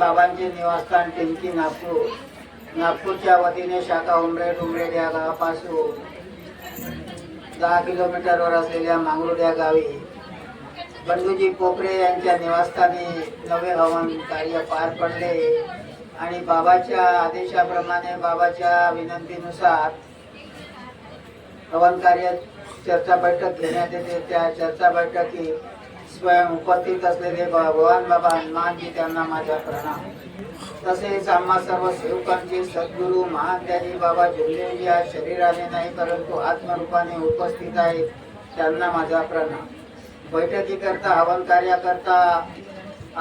बाबांचे निवासस्थान टिंकी नागपूर. नागपूरच्या वतीने शाखा उमरेड उमरेड या गावापासून दहा किलोमीटरवर असलेल्या मांगरुड या गावी बंडूजी पोपरे यांच्या निवासस्थानी नवे हवन कार्य पार पडले आणि बाबाच्या आदेशाप्रमाणे बाबाच्या विनंतीनुसार हवन कार्य चर्चा बैठक घेण्यात येते. त्या चर्चा बैठकीत स्वयं उपस्थित असलेले भगवान बाबा हनुमानजी त्यांना माझा प्रणाम. तसेच आम्हा सर्व सेवकांचे सद्गुरू महात्याजी बाबा झुलेजी आज शरीराने नाही परंतु आत्मरूपाने उपस्थित आहेत त्यांना माझा प्रणाम. बैठकीकरता हवन कार्याकरता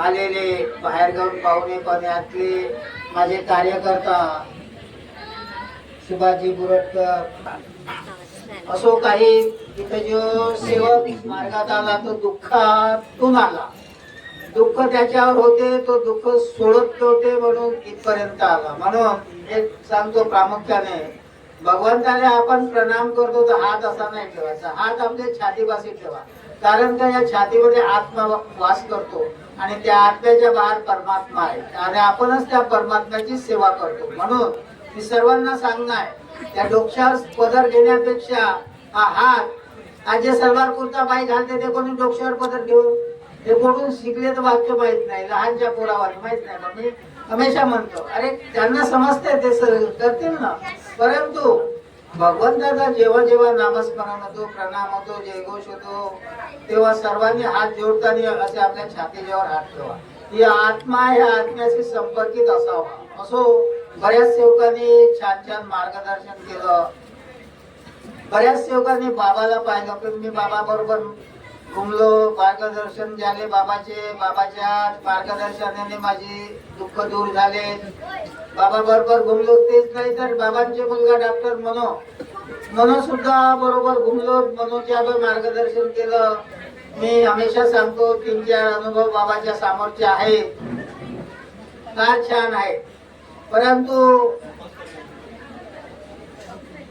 आलेले बाहेरगावून पाहुणे पण यातले माझे कार्यकर्ता शिवाजी बुरटकर असो काही तिथे जो सेवक मार्गात आला तो दुःखातून आला. दुःख त्याच्यावर होते तो दुःख सोडत होते म्हणून इथपर्यंत आला. म्हणून एक सांगतो प्रामुख्याने भगवंताने आपण प्रणाम करतो तर हात असा नाही ठेवायचा. हात आपले छातीपाशी ठेवा. कारण का या छातीमध्ये आत्मा वास करतो आणि त्या आत्म्याच्या बाहेर परमात्मा आहे. आणि आपणच त्या परमात्म्याची सेवा करतो. म्हणून मी सर्वांना सांगणार त्या डोक्यावर पदर घेण्यापेक्षा हा हात आज जे सलवार कुर्ता बाई घालते ते कोणी डोक्यावर पदर घेऊन ते कोणून शिकले तर वाक्य माहीत नाही लहानच्या पोरावर माहीत नाही. मग मी हमेशा म्हणतो अरे त्यांना समजते ते करतील ना. परंतु भगवंताचा जेव्हा जेव्हा नामस्मरण होतो प्रणाम होतो जयघोष होतो तेव्हा सर्वांनी हात जोडताना असे आपल्या छातीच्यावर हात ठेवा. ही आत्मा ह्या आत्म्याशी संपर्कित असावा. असो बऱ्याच सेवकांनी छान छान मार्गदर्शन केलं. बऱ्याच सेवकांनी बाबाला पाहिलं पण मी बाबा बरोबर घुमलो मार्गदर्शन झाले बाबाचे बाबाच्या मार्गदर्शनाने माझे दुःख दूर झाले. बाबा बरोबर घुमलो तेच नाही तर बाबांचे मुलगा डॉक्टर मनो. मनो सुद्धा बरोबर घुमलो मनोच्या मार्गदर्शन केलं. मी हमेशा सांगतो तीन चार अनुभव बाबाच्या सामोरचे आहे फार छान आहे परंतु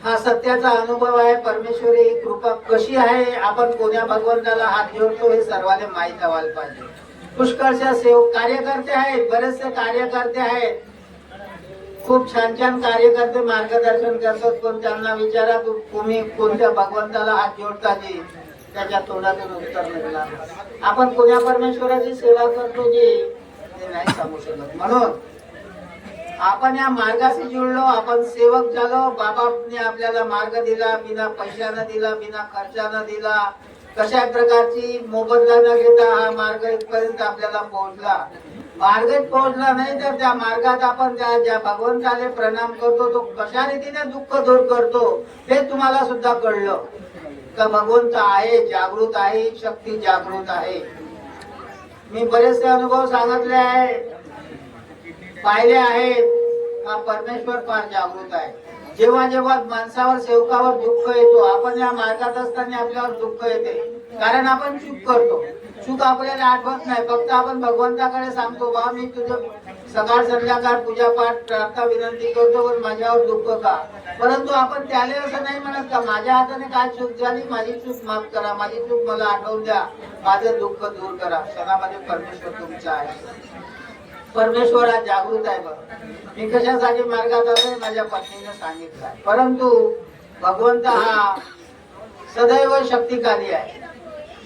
हा सत्याचा अनुभव आहे. परमेश्वरी कृपा कशी आहे? आपण कोण्या भगवंताला हात जोडतो हे सर्वांना माहीत व्हायला पाहिजे. पुष्कळशा सेवक कार्यकर्ते आहेत. बरेचसे कार्यकर्ते आहेत. खूप छान छान कार्यकर्ते मार्गदर्शन करतात पण त्यांना विचारा तुम्ही कोणत्या भगवंताला हात जोडता जी? त्याच्या तोंडातून उत्तर निघणार आपण कोण्या परमेश्वराची सेवा करतो जी? ते नाही सांगू शकत. म्हणून आपण या मार्गाशी जुळलो आपण सेवक झालो. बाबाने आपल्याला मार्ग दिला बिना पैशानं दिला बिना खर्चानं दिला. कशा प्रकारची मोबदला न घेता हा मार्ग इथपर्यंत आपल्याला पोहोचला? मार्गात पोहोचला नाही तर त्या मार्गात आपण त्या ज्या भगवंताने प्रणाम करतो तो कशा रीतीने दुःख दूर करतो हे तुम्हाला सुद्धा कळलं. का भगवंत आहे जागृत आहे शक्ती जागृत आहे. मी बरेचसे अनुभव सांगितले आहे. पाहिले आहेत हा परमेश्वर फार जागृत आहे. जेव्हा जेव्हा माणसावर सेवकावर दुःख येतो आपण या मार्गात असताना आपल्यावर दुःख येते. कारण आपण चूक करतो. चूक आपल्याला आठवत नाही. फक्त आपण भगवंताकडे सांगतो बा मी तुझं सकाळ संध्याकाळ पूजा पाठ प्रार्थना विनंती करतो पण माझ्यावर दुःख का? परंतु आपण त्याला असं नाही म्हणत का माझ्या हाताने काय चूक झाली? माझी चूक माफ करा. माझी चूक मला आठवून द्या. माझं दुःख दूर करा. क्षणामध्ये परमेश्वर तुमचा आहे. परमेश्वर जागृत आहे बघ. मी कशासाठी मार्गात आलोय माझ्या पत्नीने सांगितलं परंतु भगवंत हा सदैव शक्तिकारी आहे.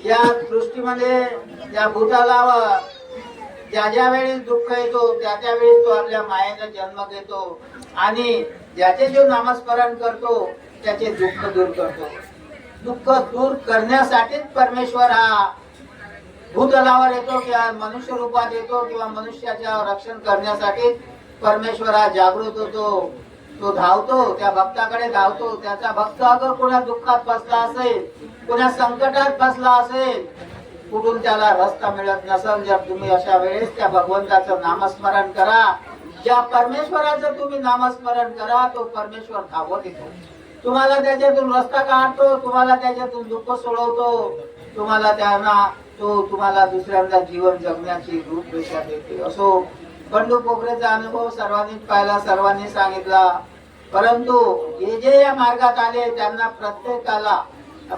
या सृष्टीमध्ये या भूताला ज्या ज्या वेळेस दुःख येतो त्या त्या वेळेस तो आपल्या मायेचा जन्म घेतो आणि ज्याचे जो नामस्मरण करतो त्याचे दुःख दूर करतो. दुःख दूर करण्यासाठीच परमेश्वर हा भूतलावर येतो किंवा मनुष्य रूपात येतो किंवा मनुष्याच्या रक्षण करण्यासाठी परमेश्वर हा जागृत होतो. तो धावतो त्या भक्ताकडे धावतो. त्याचा भक्त अगर कोणा दुःखात फसला असेल कोणा संकटात फसला असेल कुठून त्याला रस्ता मिळत नसेल जर तुम्ही अशा वेळेस त्या भगवंताचं नामस्मरण करा. ज्या परमेश्वराचं तुम्ही नामस्मरण करा तो परमेश्वर धावत येतो. तुम्हाला त्याच्यातून रस्ता काढतो तुम्हाला त्याच्यातून दुःख सोडवतो. तुम्हाला त्यांना तो तुम्हाला दुसऱ्यांदा जीवन जगण्याची रूपरेषा देते. असो बंडू पोखरेचा अनुभव सर्वांनीच पाहिला सर्वांनी सांगितला. परंतु जे जे या मार्गात आले त्यांना प्रत्येकाला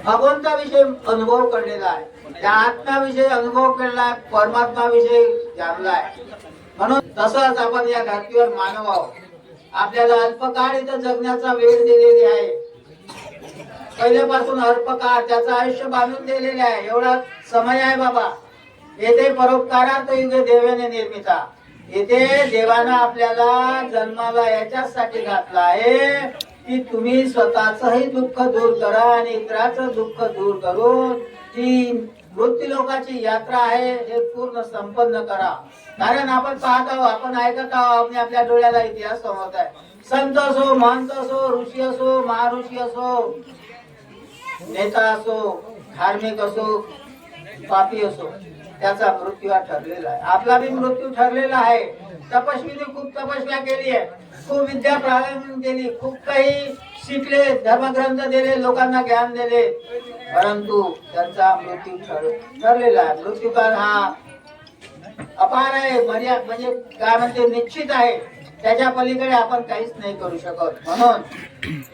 भगवंताविषयी अनुभव कळलेला आहे. त्या आत्म्याविषयी अनुभव कळला आहे परमात्माविषयी जाणला आहे. म्हणून तसंच आपण या धर्तीवर मानव आहोत. आपल्याला अल्पकाळ इथं जगण्याचा वेळ दिलेली आहे. पहिल्यापासून अल्पकाळ त्याचं आयुष्य बांधून दिलेले आहे. एवढा समय आहे बाबा. येथे परोपकारात युगे देवाने निर्मिता. येथे देवानं आपल्याला जन्माला याच्यासाठी घातला आहे की तुम्ही स्वतःचही दुःख दूर करा आणि इतराचं दुःख दूर करून ती मृत्यू लोकाची यात्रा आहे हे पूर्ण संपन्न करा. कारण आपण पाहत आहोत आपण ऐकत आहोत आपण आपल्या डोळ्याला इतिहास समजत आहे. संत असो महंत असो ऋषी असो महाऋषी असो नेता असो धार्मिक असो पापी असो त्याचा मृत्यू हा ठरलेला आहे. आपला बी मृत्यू ठरलेला आहे. तपस्वीने खूप तपस्या केली आहे. खूप विद्या प्रारंभ केली. खूप काही शिकले धर्मग्रंथ दिले लोकांना ज्ञान दिले. परंतु त्यांचा मृत्यू ठरलेला आहे. मृत्यूकाल हा अपार आहे. मर्या म्हणजे काय म्हणते? निश्चित आहे. त्याच्या पलीकडे आपण काहीच नाही करू शकत. म्हणून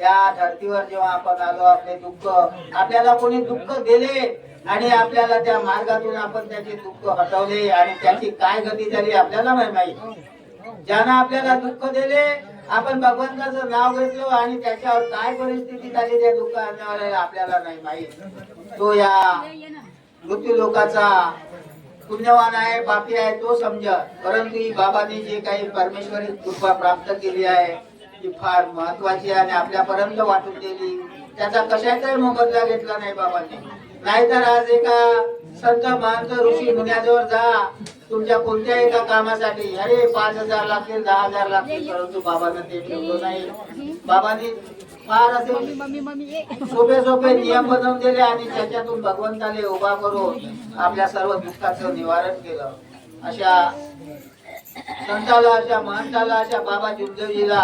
या धर्तीवर जेव्हा आपण आलो आपले दुःख आपल्याला कोणी दुःख दिले आणि आपल्याला त्या मार्गातून आपण त्याचे दुःख हटवले आणि त्याची काय गती झाली आपल्याला नाही ज्यानं आपल्याला दुःख दिले आपण भगवंताचं नाव घेतलो आणि त्याच्यावर काय परिस्थिती झाली त्या दुःख आपल्याला नाही माहीत. तो या मृत्यू लोकाचा पुण्यवान आहे पापी आहे तो समज परंतु बाबाने बाबांनी जे काही परमेश्वरी कृपा प्राप्त केली आहे ती फार महत्वाची आणि आपल्यापर्यंत वाटून दिली त्याचा कशाचाही मोबदला घेतला नाही बाबांनी. नाहीतर आज एका संत महंत ऋषी मुन्याजवळ जा. तुमच्या कोणत्याही एका कामासाठी? अरे पाच हजार लागतील दहा हजार लागतील परंतु बाबांना ते ठेवलं नाही. बाबांनी फार असे सोपे सोपे नियम बनवून दिले आणि त्याच्यातून भगवंताने उभा करून आपल्या सर्व दुःखाचं निवारण केलं. अशा संताला अशा अशा बाबा जुलदेवजीला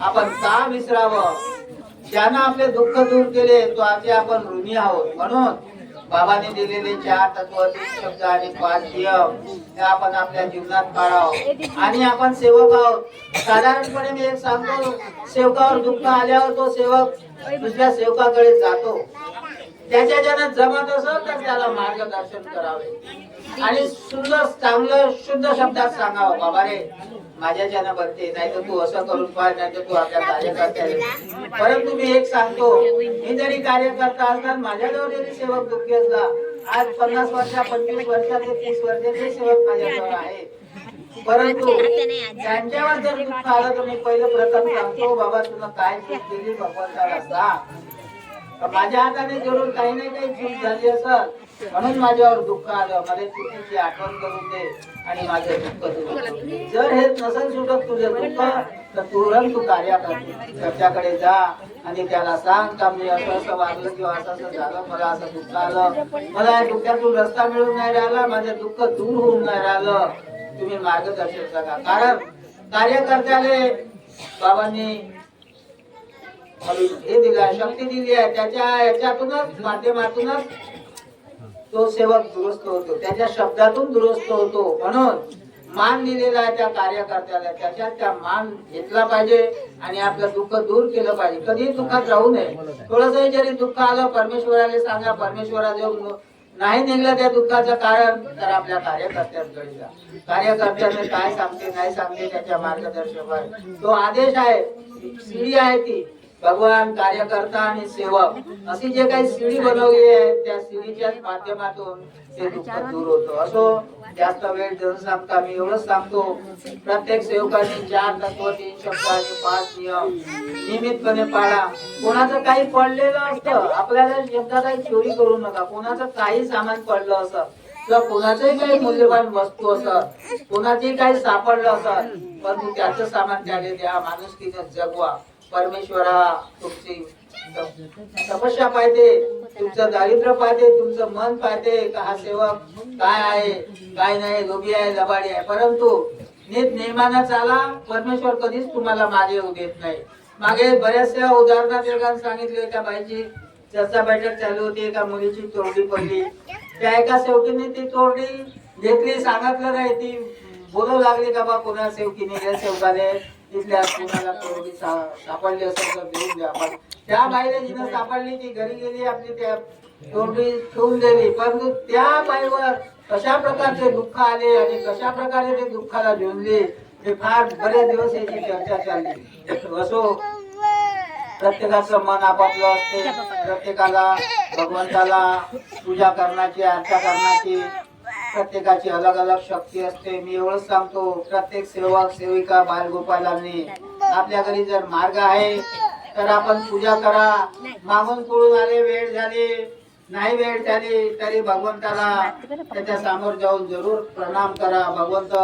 आपण का विसरावं? त्यानं आपले दुःख दूर केले तो आधी आपण ऋणी आहोत. म्हणून बाबाने दिलेले चार तत्व तीन शब्द आणि पाच नियम हे आपण आपल्या जीवनात पाळावं आणि आपण सेवक आहोत. साधारणपणे मी एक सांगतो सेवकावर दुःख आल्यावर तो सेवक दुसऱ्या सेवकाकडे जातो. त्याच्या ज्यानं जमत असेल तर त्याला मार्गदर्शन करावे. आणि सुंदर चांगलं शुद्ध शब्दात सांगावं. बाबा रे माझ्या ज्यांना बनते नाही तर तू असं करून पाय नाही तर तू आपल्या परंतु मी एक सांगतो मी जरी कार्यकर्ता असताना माझ्याजवळ जरी सेवक दुःखी असला आज पन्नास वर्षा पंचवीस वर्षाचे तीस वर्षाचे सेवक माझ्याजवळ आहे. परंतु त्यांच्यावर जर दुःख आलं तर मी पहिलं प्रथम सांगतो बाबा तुला काय चूक केली भगवंताला सांग. माझ्या हाताने जरूर काही ना काही चूक झाली असत म्हणून माझ्यावर दुःख आलं. मला चुकीची आठवण करून दे आणि माझं दुःख दूर जर हे नसेल सुटत तुझे दुःख तर तुरंत तू कार्य त्याच्याकडे जा आणि त्याला सांग का मी असं असं वागलं किंवा असं असं झालं मला असं दुःख आलं. मला या दुःखातून रस्ता मिळून नाही राहिला माझं दुःख दूर होऊन नाही राहिलं. तुम्ही मार्गदर्शन सांगा कारण कार्यकर्त्याले बाबांनी हे दिलं शक्ती दिली आहे. त्याच्या याच्यातूनच माध्यमातूनच तो सेवक दुरुस्त होतो. त्याच्या शब्दातून दुरुस्त होतो. म्हणून मान दिलेला आहे त्या कार्यकर्त्याला. त्याच्यात त्या मान घेतला पाहिजे आणि आपलं दुःख दूर केलं पाहिजे. कधीही दुःखात राहू नये. थोडंसं जरी दुःख आलं परमेश्वराला सांगा परमेश्वरा जो नाही निघलं त्या दुःखाचं कारण तर आपल्या कार्यकर्त्यांकडे जा. कार्यकर्त्याने काय सांगते नाही सांगते त्याच्या मार्गदर्शक तो आदेश आहे. सीडी आहे ती. भगवान कार्यकर्ता आणि सेवक अशी जे काही सीडी बनवली आहे त्या सीडीच्या माध्यमातून ते दुःख दूर होतो. असो जास्त वेळ देऊन सांगता मी एवढंच सांगतो. प्रत्येक सेवकांनी चार तत्व तीन शब्द आणि पाच नियम नियमितपणे पाळा. कोणाचं काही पडलेलं असतं आपल्याला एकदा काही चोरी करू नका. कोणाचं काही सामान पडलं असं किंवा कोणाचंही काही मूल्यवान वस्तू असत कोणाचंही काही सापडलं असत परंतु त्याचं सामान त्याने द्या माणुसकीने जगवा. परमेश्वरा तुमची तपस्या पाहिजे तुमचं दारिद्र्य पाहते तुमचं मन पाहते का हा सेवक काय आहे काय नाही लोभी आहे लबाडी आहे. परंतु नीट नियमानं चाला परमेश्वर कधीच तुम्हाला मागे येऊ देत नाही. मागे बऱ्याचशा उदाहरणात सांगितले एका बाईची चर्चा बैठक चालू होती एका मुलीची तोरडी पडली. त्या एका सेवकीने ती तोरडी घेतली सांगितलं नाही ती बोलू लागली का बा कोणा सेवकीने या सेवकाने तिथल्या कोणाला कोणी सा- सापडली असेल तर देऊन द्या. पण त्या बाईला जिनं सापडली ती घरी गेली आपली त्या तोरडी ठेवून दिली. परंतु त्या बाईवर कशा प्रकारचे दुःख आले आणि कशा प्रकारे ते दुःखाला झुंजले हे फार बरेच दिवस याची चर्चा चालली. असो प्रत्येकाचं मन आपापलं असते. प्रत्येकाला भगवंताला पूजा करण्याची अर्चा करण्याची प्रत्येकाची अलग अलग शक्ती असते. मी एवढंच सांगतो प्रत्येक सेवक सेविका बालगोपालांनी आपल्या घरी जर मार्ग आहे तर आपण पूजा करा. मागून पळून आले वेळ झाली. नाही वेळ झाली तरी भगवंताला त्याच्यासमोर जाऊन जरूर प्रणाम करा. भगवंत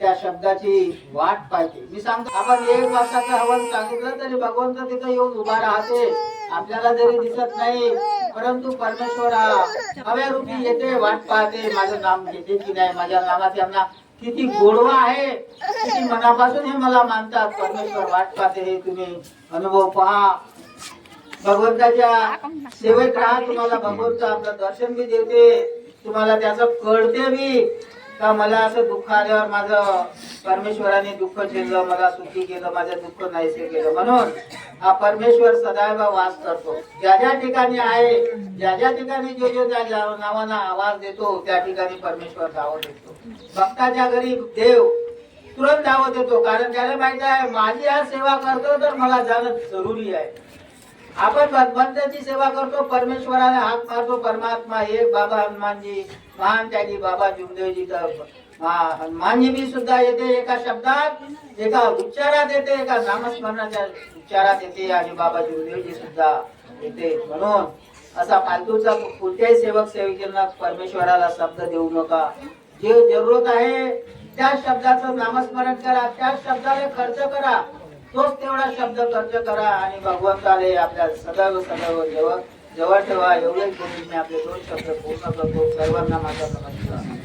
त्या शब्दाची वाट पाहिजे मी सांगतो आपण एक वर्षाचं हवन सांगितलं तरी भगवंत तिथं येऊन उभा राहते. आपल्याला जरी दिसत नाही परंतु परमेश्वर हव्या रूपी येते वाट पाहते. माझं नाम घेते की नाही? माझ्या नावात यांना किती गोडवा आहे किती मनापासून हे मला मानतात. परमेश्वर वाट पाहते. हे तुम्ही अनुभव पहा. भगवंताच्या सेवेत राहा. तुम्हाला भगवंत आपलं दर्शन बी देते. तुम्हाला त्याचं कळते बी. तर मला असं दुःख आल्यावर माझं परमेश्वराने दुःख झेललं मला सुखी केलं माझं दुःख नाहीसे केलं. म्हणून हा परमेश्वर सदैव वास करतो. ज्या ज्या ठिकाणी आहे ज्या ज्या ठिकाणी जो जो त्या ज्या नावाना आवाज देतो त्या ठिकाणी परमेश्वर धाव देतो. भक्ताच्या घरी देव तुरंत धावत येतो कारण त्याला माहिती आहे माझी आज सेवा करतो तर मला जाणं जरुरी आहे. आपण भगवंताची सेवा करतो परमेश्वराला हात मारतो परमात्मा एक बाबा हनुमानजी महान त्यागी बाबा जुमदेवजी तर हनुमानजी बी सुद्धा येते एका शब्दात एका उच्चारात येते एका नामस्मरणाच्या उच्चारात येते आणि बाबा जुमदेवजी सुद्धा येते. म्हणून असा फालतूचा कोणत्याही सेवक सेविकांना परमेश्वराला शब्द देऊ नका. जे जरूरत आहे त्या शब्दाचं नामस्मरण करा त्या शब्दाला खर्च करा. तोच तेवढा शब्द खर्च करा आणि भगवंताले आपल्या सदैव सदैव जेव्हा जेव्हा ठेवा एवढेच बोलून मी आपले दोन शब्द पूर्ण करतो. सर्वांना माझा नमस्कार.